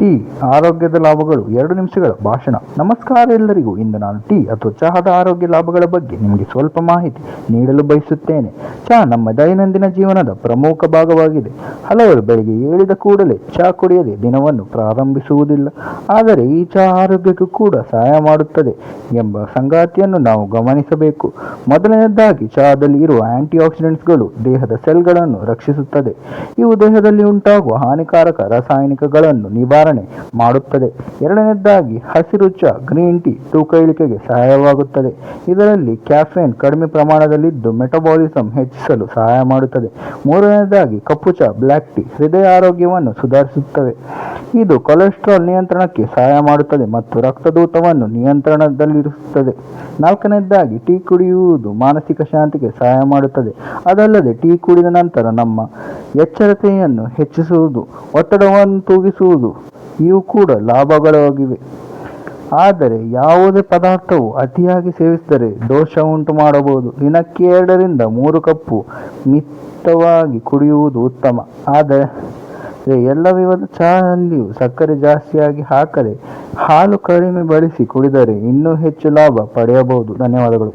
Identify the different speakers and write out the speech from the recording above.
Speaker 1: Tea, ಆರೋಗ್ಯದ ಲಾಭಗಳು, ಎರಡು ನಿಮಿಷಗಳ ಭಾಷಣ. ನಮಸ್ಕಾರ ಎಲ್ಲರಿಗೂ. ಇಂದು ನಾನು ಟೀ ಅಥವಾ ಚಹಾದ ಆರೋಗ್ಯ ಲಾಭಗಳ ಬಗ್ಗೆ ನಿಮಗೆ ಸ್ವಲ್ಪ ಮಾಹಿತಿ ನೀಡಲು ಬಯಸುತ್ತೇನೆ. ಚಹಾ ನಮ್ಮ ದೈನಂದಿನ ಜೀವನದ ಪ್ರಮುಖ ಭಾಗವಾಗಿದೆ. ಹಲವರು ಬೆಳಿಗ್ಗೆ ಏಳಿದ ಕೂಡಲೇ ಚಹಾ ಕುಡಿಯದೆ ದಿನವನ್ನು ಪ್ರಾರಂಭಿಸುವುದಿಲ್ಲ. ಆದರೆ ಈ ಚಹಾ ಆರೋಗ್ಯಕ್ಕೂ ಕೂಡ ಸಹಾಯ ಮಾಡುತ್ತದೆ ಎಂಬ ಸಂಗಾತಿಯನ್ನು ನಾವು ಗಮನಿಸಬೇಕು. ಮೊದಲನೆಯದಾಗಿ ಚಹಾದಲ್ಲಿ ಇರುವ ಆಂಟಿ ಆಕ್ಸಿಡೆಂಟ್ಸ್ಗಳು ದೇಹದ ಸೆಲ್ಗಳನ್ನು ರಕ್ಷಿಸುತ್ತದೆ. ಇವು ದೇಹದಲ್ಲಿ ಉಂಟಾಗುವ ಹಾನಿಕಾರಕ ರಾಸಾಯನಿಕಗಳನ್ನು ನಿವಾರಣೆ ಮಾಡುತ್ತದೆ. ಎರಡನೇದಾಗಿ, ಹಸಿರು ಚಹಾ ಗ್ರೀನ್ ಟೀ ತೂಕ ಇಳಿಕೆಗೆ ಸಹಾಯವಾಗುತ್ತದೆ. ಇದರಲ್ಲಿ ಕ್ಯಾಫೇನ್ ಕಡಿಮೆ ಪ್ರಮಾಣದಲ್ಲಿದ್ದು ಮೆಟಬಾಲಿಸಮ್ ಹೆಚ್ಚಿಸಲು ಸಹಾಯ ಮಾಡುತ್ತದೆ. ಮೂರನೇದಾಗಿ, ಕಪ್ಪು ಚಹಾ ಬ್ಲ್ಯಾಕ್ ಟೀ ಹೃದಯ ಆರೋಗ್ಯವನ್ನು ಸುಧಾರಿಸುತ್ತವೆ. ಇದು ಕೊಲೆಸ್ಟ್ರಾಲ್ ನಿಯಂತ್ರಣಕ್ಕೆ ಸಹಾಯ ಮಾಡುತ್ತದೆ ಮತ್ತು ರಕ್ತದೂತವನ್ನು ನಿಯಂತ್ರಣದಲ್ಲಿರಿಸುತ್ತದೆ. ನಾಲ್ಕನೇದಾಗಿ, ಟೀ ಕುಡಿಯುವುದು ಮಾನಸಿಕ ಶಾಂತಿಗೆ ಸಹಾಯ ಮಾಡುತ್ತದೆ. ಅದಲ್ಲದೆ, ಟೀ ಕುಡಿದ ನಂತರ ನಮ್ಮ ಎಚ್ಚರತೆಯನ್ನು ಹೆಚ್ಚಿಸುವುದು, ಒತ್ತಡವನ್ನು ತೂಗಿಸುವುದು ಇವು ಕೂಡ ಲಾಭಗಳಾಗಿವೆ. ಆದರೆ ಯಾವುದೇ ಪದಾರ್ಥವು ಅತಿಯಾಗಿ ಸೇವಿಸಿದರೆ ದೋಷ ಉಂಟು ಮಾಡಬಹುದು. ದಿನಕ್ಕೆ ಎರಡರಿಂದ ಮೂರು ಕಪ್ಪು ಮಿತವಾಗಿ ಕುಡಿಯುವುದು ಉತ್ತಮ. ಆದರೆ ಎಲ್ಲ ವಿವಾದ ಚಹಲ್ಲಿಯೂ ಸಕ್ಕರೆ ಜಾಸ್ತಿಯಾಗಿ ಹಾಕದೆ ಹಾಲು ಕಡಿಮೆ ಬಳಸಿ ಕುಡಿದರೆ ಇನ್ನೂ ಹೆಚ್ಚು ಲಾಭ ಪಡೆಯಬಹುದು. ಧನ್ಯವಾದಗಳು.